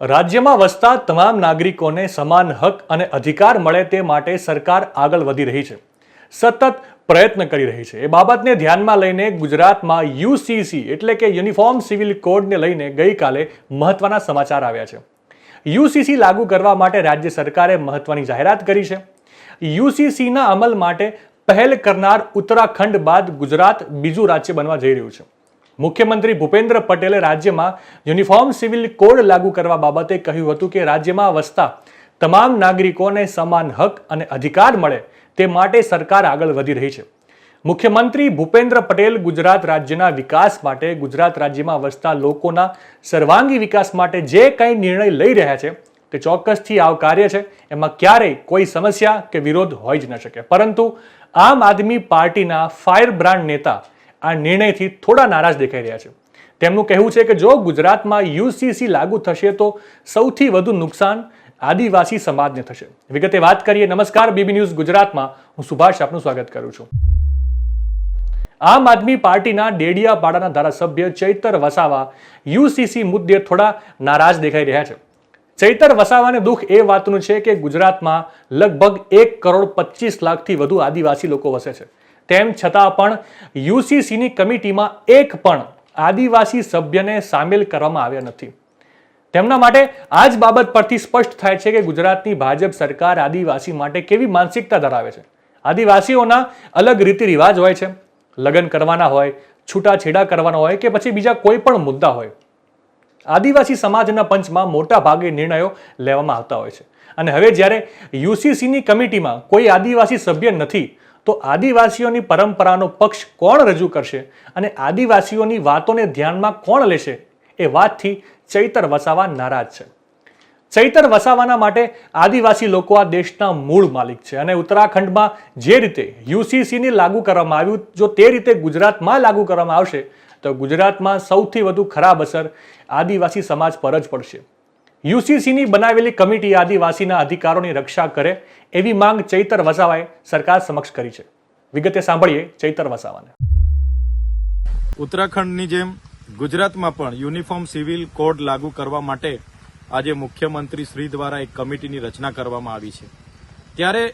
રાજ્યમાં વસતા તમામ નાગરિકોને સમાન હક અને અધિકાર મળે તે માટે સરકાર આગળ વધી રહી છે. સતત પ્રયત્ન કરી રહી છે. એ બાબતને ધ્યાનમાં લઈને ગુજરાતમાં યુસીસી એટલે કે યુનિફોર્મ સિવિલ કોડને લઈને ગઈકાલે મહત્વના સમાચાર આવ્યા છે. યુસીસી લાગુ કરવા માટે રાજ્ય સરકારે મહત્વની જાહેરાત કરી છે. યુસીસીના અમલ માટે પહેલ કરનાર ઉત્તરાખંડ બાદ ગુજરાત બીજું રાજ્ય બનવા જઈ રહ્યું છે. મુખ્યમંત્રી ભૂપેન્દ્ર પટેલે રાજ્યમાં યુનિફોર્મ સિવિલ કોડ લાગુ કરવા બાબતે કહ્યું હતું કે રાજ્યમાં વસતા તમામ નાગરિકોને સમાન હક અને અધિકાર મળે તે માટે સરકાર આગળ વધી રહી છે. મુખ્યમંત્રી ભૂપેન્દ્ર પટેલ ગુજરાત રાજ્યના વિકાસ માટે, ગુજરાત રાજ્યમાં વસતા લોકોના સર્વાંગી વિકાસ માટે જે કંઈ નિર્ણય લઈ રહ્યા છે, તે ચોક્કસથી આવકાર્ય છે. એમાં ક્યારેય કોઈ સમસ્યા કે વિરોધ હોઈ જ ન શકે. પરંતુ આમ આદમી પાર્ટીના ફાયર બ્રાન્ડ નેતા આ નિર્ણયથી થોડા નારાજ દેખાઈ રહ્યા છે. તેમનું કહેવું છે કે જો ગુજરાતમાં યુસીસી લાગુ થશે તો સૌથી વધુ નુકસાન આદિવાસી સમાજને થશે. વિગતે વાત કરીએ, નમસ્કાર, બીબી ન્યૂઝ ગુજરાતમાં. હું સુભાષ આપનું સ્વાગત કરું છું. આમ આદમી પાર્ટીના ડેડિયાપાડાના ધારાસભ્ય ચૈતર વસાવા યુસીસી મુદ્દે થોડા નારાજ દેખાઈ રહ્યા છે. ચૈતર વસાવાને દુઃખ એ વાતનું છે કે ગુજરાતમાં લગભગ એક કરોડ પચીસ લાખથી વધુ આદિવાસી લોકો વસે છે. તેમ છતાં પણ યુસીસીની કમિટીમાં એક પણ આદિવાસી સભ્યને સામેલ કરવામાં આવ્યા નથી. તેમના માટે આ જ બાબત પરથી સ્પષ્ટ થાય છે કે ગુજરાતની ભાજપ સરકાર આદિવાસી માટે કેવી માનસિકતા ધરાવે છે. આદિવાસીઓના અલગ રીતિ રિવાજ હોય છે. લગ્ન કરવાના હોય, છૂટાછેડા કરવાના હોય કે પછી બીજા કોઈ પણ મુદ્દા હોય. આદિવાસી સમાજના પંચમાં મોટા ભાગે નિર્ણયો લેવામાં આવતા હોય છે. અને હવે જ્યારે યુસીસીની કમિટીમાં કોઈ આદિવાસી સભ્ય નથી તો આદિવાસીઓની પરંપરાનો પક્ષ કોણ રજૂ કરશે અને આદિવાસીઓની વાતોને ધ્યાનમાં કોણ લેશે એ વાતથી ચૈતર વસાવા નારાજ છે. ચૈતર વસાવાના માટે આદિવાસી લોકો આ દેશના મૂળ માલિક છે અને ઉત્તરાખંડમાં જે રીતે યુસીસીને લાગુ કરવામાં આવ્યું, જો તે રીતે ગુજરાતમાં લાગુ કરવામાં આવશે, તો ગુજરાતમાં સૌથી વધુ ખરાબ અસર આદિવાસી સમાજ પર જ પડશે. યુસીસીની બનાવેલી કમિટી આદિવાસીના અધિકારોની રક્ષા કરે એવી માંગ ચૈતર વસાવાએ સરકાર સમક્ષ કરી છે. વિગતે સાંભળીએ ચૈતર વસાવાને. ઉત્તરાખંડની જેમ ગુજરાતમાં પણ યુનિફોર્મ સિવિલ કોડ લાગુ કરવા માટે આજે મુખ્યમંત્રી શ્રી દ્વારા એક કમિટીની રચના કરવામાં આવી છે. ત્યારે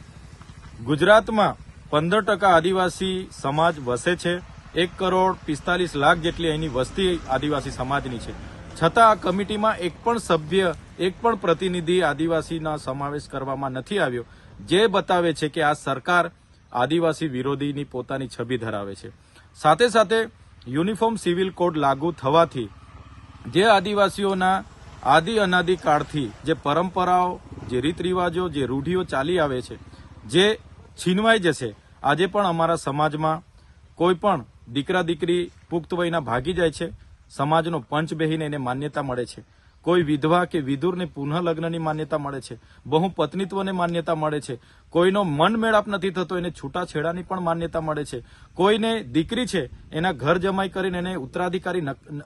ગુજરાતમાં પંદર ટકા આદિવાસી સમાજ વસે છે, એક કરોડ પિસ્તાલીસ લાખ જેટલી એની વસ્તી આદિવાસી સમાજની છે. છતાં આ કમિટીમાં એક પણ સભ્ય, એક પણ પ્રતિનિધિ આદિવાસીના સમાવેશ કરવામાં નથી આવ્યો, જે બતાવે છે કે આ સરકાર આદિવાસી વિરોધીની પોતાની છબી ધરાવે છે. સાથે સાથે યુનિફોર્મ સિવિલ કોડ લાગુ થવાથી જે આદિવાસીઓના આદિ અનાદિ કાળથી જે પરંપરાઓ, જે રીત રિવાજો જે રૂઢિઓ ચાલી આવે છે, જે છીનવાઈ જશે, આજે પણ અમારા સમાજમાં કોઈ પણ દીકરા દીકરી પુખ્ત વયના ભાગી જાય છે. સમાજનો પંચ બેહીને એને માન્યતા મળે છે. કોઈ વિધવા કે વિધુરને પુનઃ લગ્નની માન્યતા મળે છે. બહુ પત્નીત્વને માન્યતા મળે છે. કોઈનો મન મેળાપ નથી થતો, એને છૂટાછેડાની પણ માન્યતા મળે છે. કોઈને દીકરી છે, એના ઘર જમાઈ કરીને એને ઉત્તરાધિકારી નક-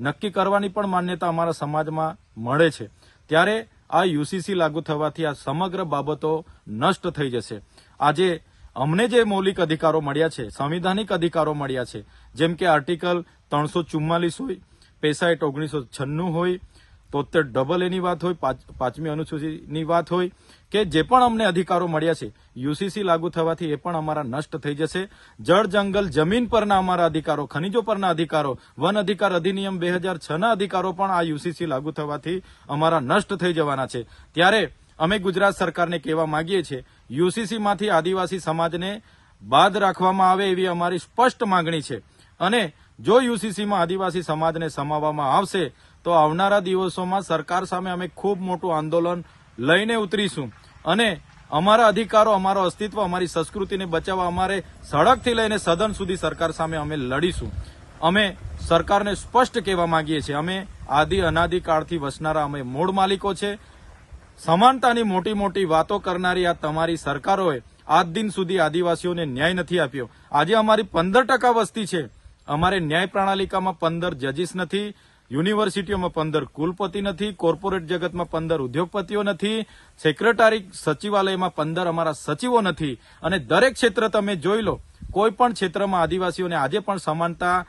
નક્કી કરવાની પણ માન્યતા અમારા સમાજમાં મળે છે. ત્યારે આ યુસીસી લાગુ થવાથી આ સમગ્ર બાબતો નષ્ટ થઈ જશે. આજે અમને જે મૌલિક અધિકારો મળ્યા છે, સંવિધાનિક અધિકારો મળ્યા છે, જેમ કે આર્ટિકલ ત્રણસો ચુમ્માલીસ હોય પેસાઇટ ઓગણીસો છન્નું હોય તોતેર ડબલ એની વાત હોય, પાંચ- પાંચમી અનુસૂચિની વાત હોય, કે જે પણ અમને અધિકારો મળ્યા છે, યુસીસી લાગુ થવાથી એ પણ અમારા નષ્ટ થઈ જશે. જળ, જંગલ, જમીન પરના અમારા અધિકારો, ખનિજો પરના અધિકારો, વન અધિકાર અધિનિયમ બે હજાર છના અધિકારો પણ આ યુસીસી લાગુ થવાથી અમારા નષ્ટ થઈ જવાના છે. ત્યારે અમે ગુજરાત સરકારને કહેવા માંગીએ છીએ, યુસીસીમાંથી આદિવાસી સમાજને બાદ રાખવામાં આવે એવી અમારી સ્પષ્ટ માંગણી છે. અને જો યુસીસીમાં આદિવાસી સમાજને સમાવવામાં આવશે, તો આવનારા દિવસોમાં સરકાર સામે અમે ખૂબ મોટું આંદોલન લઈને ઉતરીશું. અને અમારા અધિકારો, અમારો અસ્તિત્વ, અમારી સંસ્કૃતિને બચાવવા અમારે સડકથી લઈને સદન સુધી સરકાર સામે અમે લડીશું. અમે સરકારને સ્પષ્ટ કહેવા માંગીએ છીએ, અમે આદિ અનાદિકાળથી વસનારા અમે મૂળ માલિકો છે. સમાનતાની મોટી મોટી વાતો કરનારી આ તમારી સરકારોએ આજ દિન સુધી આદિવાસીઓને ન્યાય નથી આપ્યો. આજે અમારી પંદર ટકા વસ્તી છે. અમારે ન્યાય પ્રણાલિકામાં પંદર જજીસ નથી, યુનિવર્સિટીઓમાં પંદર કુલપતિ નથી, કોર્પોરેટ જગતમાં પંદર ઉદ્યોગપતિઓ નથી, સેક્રેટરી સચિવાલયમાં પંદર અમારા સચિવો નથી. અને દરેક ક્ષેત્ર તમે જોઈ લો કોઈ પણ ક્ષેત્રમાં આદિવાસીઓને આજે પણ સમાનતા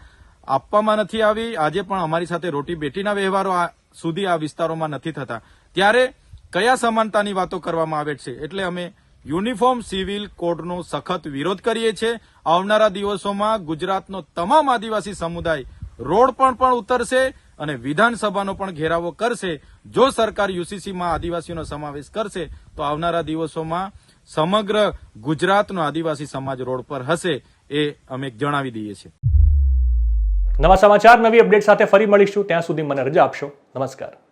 આપવામાં નથી આવી, આજે પણ અમારી સાથે રોટી બેટીના વ્યવહારો સુધી આ વિસ્તારોમાં નથી થતા. ત્યારે કયા સમાનતાની વાતો કરવામાં આવે છે? એટલે અમે યુનિફોર્મ સિવિલ કોડનો સખત વિરોધ કરીએ છીએ. આવનારા દિવસોમાં ગુજરાતનો તમામ આદિવાસી સમુદાય રોડ પર પણ ઉતરશે અને વિધાનસભાનો પણ ઘેરાવો કરશે. જો સરકાર યુસીસીમાં આદિવાસીઓનો સમાવેશ કરશે, તો આવનારા દિવસોમાં સમગ્ર ગુજરાતનો આદિવાસી સમાજ રોડ પર હશે એ અમે જણાવી દઈએ છીએ. નવા સમાચાર, નવી અપડેટ સાથે ફરી મળીશું. ત્યાં સુધી મને રજા આપશો. નમસ્કાર.